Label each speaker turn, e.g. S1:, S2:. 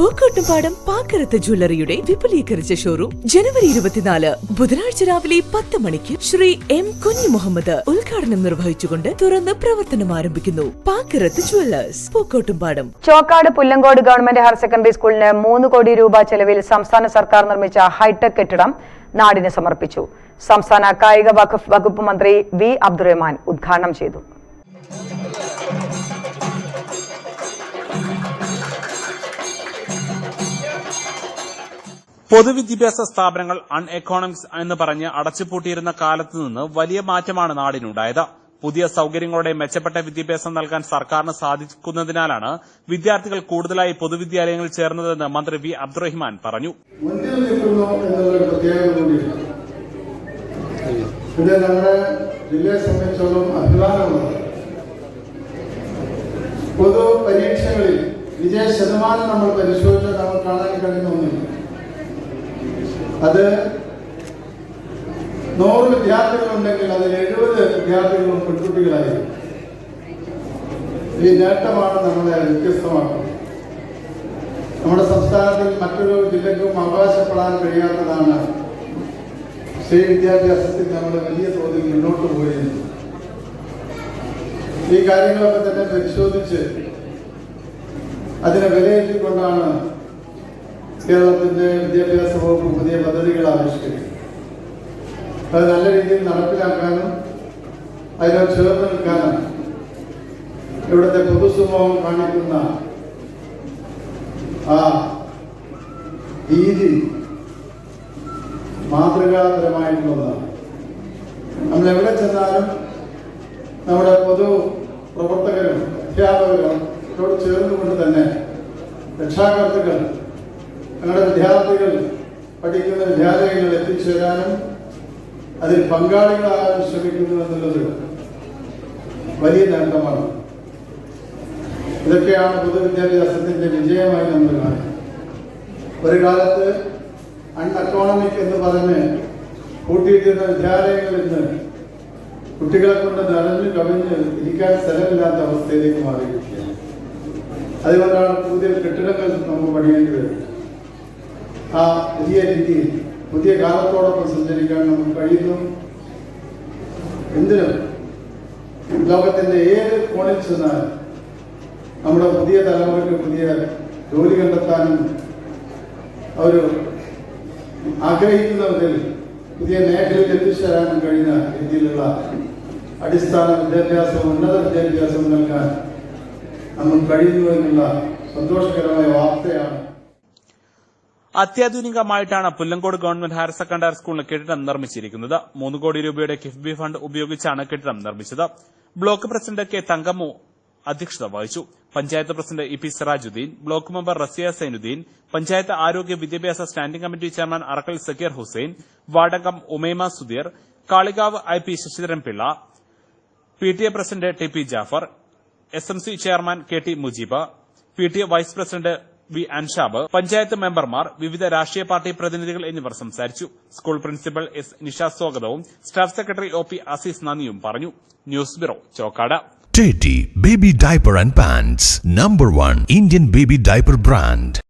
S1: പൂക്കോട്ടുംപാടം പാക്കരത്ത് ജ്വല്ലറിയുടെ വിപുലീകരിച്ച ഷോറൂം ജനുവരി ഇരുപത്തിനാല് ബുധനാഴ്ച രാവിലെ പത്ത് മണിക്ക് ശ്രീ എം കുഞ്ഞു മുഹമ്മദ് ഉദ്ഘാടനം നിർവഹിച്ചുകൊണ്ട് തുറന്ന് പ്രവർത്തനം ആരംഭിക്കുന്നു. Pakkarath jewellers Pookkottumpadam.
S2: Chokkad Pullangode government higher secondary സ്കൂളിന് മൂന്ന് കോടി രൂപ ചെലവിൽ സംസ്ഥാന സർക്കാർ നിർമ്മിച്ച ഹൈടെക് കെട്ടിടം നാടിന് സമർപ്പിച്ചു. സംസ്ഥാന കായിക വകുപ്പ് മന്ത്രി വി അബ്ദുറഹ്മാൻ ഉദ്ഘാടനം ചെയ്തു.
S3: പൊതുവിദ്യാഭ്യാസ സ്ഥാപനങ്ങൾ അൺ എക്കോണമിക്സ് എന്ന് പറഞ്ഞ് അടച്ചുപൂട്ടിയിരുന്ന കാലത്ത് നിന്ന് വലിയ മാറ്റമാണ് നാടിനുണ്ടായത്. പുതിയ സൌകര്യങ്ങളോടെ മെച്ചപ്പെട്ട വിദ്യാഭ്യാസം നൽകാൻ സർക്കാരിന് സാധിക്കുന്നതിനാലാണ് വിദ്യാർത്ഥികൾ കൂടുതലായി പൊതുവിദ്യാലയങ്ങളിൽ ചേർന്നതെന്ന് മന്ത്രി വി. അബ്ദുറഹിമാൻ പറഞ്ഞു.
S4: നമ്മുടെ പൊതു പരീക്ഷകളിൽ വിജയ ശതമാനം നമ്മൾ പരിശോധിച്ചാൽ നമ്മൾ കാണാൻ അത് നൂറ് വിദ്യാർത്ഥികളുണ്ടെങ്കിൽ അതിൽ എഴുപത് വിദ്യാർത്ഥികളും പെൺകുട്ടികളായിരിക്കും. ഈ നേട്ടമാണ് നമ്മളെ വ്യത്യസ്തമാക്കുന്നത്. നമ്മുടെ സംസ്ഥാനത്തിൽ മറ്റൊരു ജില്ലക്കും അവകാശപ്പെടാൻ കഴിയാത്തതാണ് സ്ത്രീ വിദ്യാഭ്യാസത്തിൽ നമ്മൾ വലിയ തോതിൽ മുന്നോട്ട് പോയിരുന്നു ഈ കാര്യങ്ങളൊക്കെ തന്നെ പരിശോധിച്ച് അതിനെ വിലയിരുത്തിക്കൊണ്ടാണ് കേരളത്തിന്റെ വിദ്യാഭ്യാസ വകുപ്പ് പുതിയ പദ്ധതികൾ ആവിഷ്കരിക്കും അത് നല്ല രീതിയിൽ നടപ്പിലാക്കാനും അതിനോട് ചേർന്ന് നിൽക്കാനും ഇവിടുത്തെ പൊതുസമൂഹം കാണിക്കുന്ന ആ രീതി മാതൃകാപരമായിട്ടുള്ളതാണ്. നമ്മൾ എവിടെ ചെന്നാലും നമ്മുടെ പൊതു പ്രവർത്തകരും അധ്യാപകരും ഇതോട് ചേർന്നുകൊണ്ട് തന്നെ രക്ഷാകർത്തുക്കൾ ഞങ്ങളുടെ വിദ്യാർത്ഥികൾ പഠിക്കുന്ന വിദ്യാലയങ്ങളിൽ എത്തിച്ചേരാനും അതിൽ പങ്കാളികളാകാൻ ശ്രമിക്കുന്നു എന്നുള്ളത് വലിയ നേട്ടമാണ്. ഇതൊക്കെയാണ് പൊതുവിദ്യാഭ്യാസത്തിന്റെ വിജയമായി നമ്മൾ കാണുന്നത് ഒരു കാലത്ത് അൺ അക്കോണമിക് എന്ന് പറഞ്ഞ് കൂട്ടിയിട്ടിരുന്ന വിദ്യാലയങ്ങളിൽ നിന്ന് കുട്ടികളെ കൊണ്ട് നിറഞ്ഞു കവിഞ്ഞ് ഇരിക്കാൻ സ്ഥലമില്ലാത്ത അവസ്ഥയിലേക്ക് മാറിയിരിക്കുകയാണ്. അതുകൊണ്ടാണ് പുതിയ കെട്ടിടങ്ങൾ നമുക്ക് പണിയേണ്ടി വരുന്നത്. ആ പുതിയ രീതിയിൽ പുതിയ കാലത്തോടൊപ്പം സഞ്ചരിക്കാൻ നമുക്ക് കഴിയുന്നു. എന്തിനും ലോകത്തിന്റെ ഏത് കോണിൽ ചെന്നാലും നമ്മുടെ പുതിയ തലമുറയ്ക്ക് പുതിയ ജോലി കണ്ടെത്താനും അവർ ആഗ്രഹിക്കുന്നവരിൽ പുതിയ മേഖലയിൽ എത്തിച്ചേരാനും കഴിയുന്ന രീതിയിലുള്ള അടിസ്ഥാന വിദ്യാഭ്യാസവും ഉന്നത വിദ്യാഭ്യാസവും നൽകാൻ നമ്മൾ കഴിയുന്നു എന്നുള്ള സന്തോഷകരമായ വാർത്തയാണ്
S3: അത്യാധുനികമായിട്ടാണ് പുല്ലങ്കോട് ഗവൺമെന്റ് ഹയർ സെക്കൻഡറി സ്കൂളിന് കെട്ടിടം നിർമ്മിച്ചിരിക്കുന്നത്. മൂന്ന് കോടി രൂപയുടെ കിഫ്ബി ഫണ്ട് ഉപയോഗിച്ചാണ് കെട്ടിടം നിർമ്മിച്ചത്. ബ്ലോക്ക് പ്രസിഡന്റ് കെ തങ്കമ്മു അധ്യക്ഷത വഹിച്ചു. Panchayat president E P Sirajuddin block member Raziya Sainuddin panchayat ആരോഗ്യ വിദ്യാഭ്യാസ standing committee chairman Arakkal Zakir Hussain വാർഡംഗം Umaima Sudheer Kalikavu I P Sasidharan Pillai P T A president T P Jafar S M C chairman K T Mujeeb P T A vice president V Anshab panchayat മെമ്പർമാർ വിവിധ രാഷ്ട്രീയ party പ്രതിനിധികൾ എന്നിവർ സംസാരിച്ചു. School principal S Nisha സ്വാഗതവും staff secretary O P Azeez നന്ദിയും പറഞ്ഞു. News bureau Chokkad.
S5: Teddy Baby Diaper and Pants, number one Indian baby diaper brand.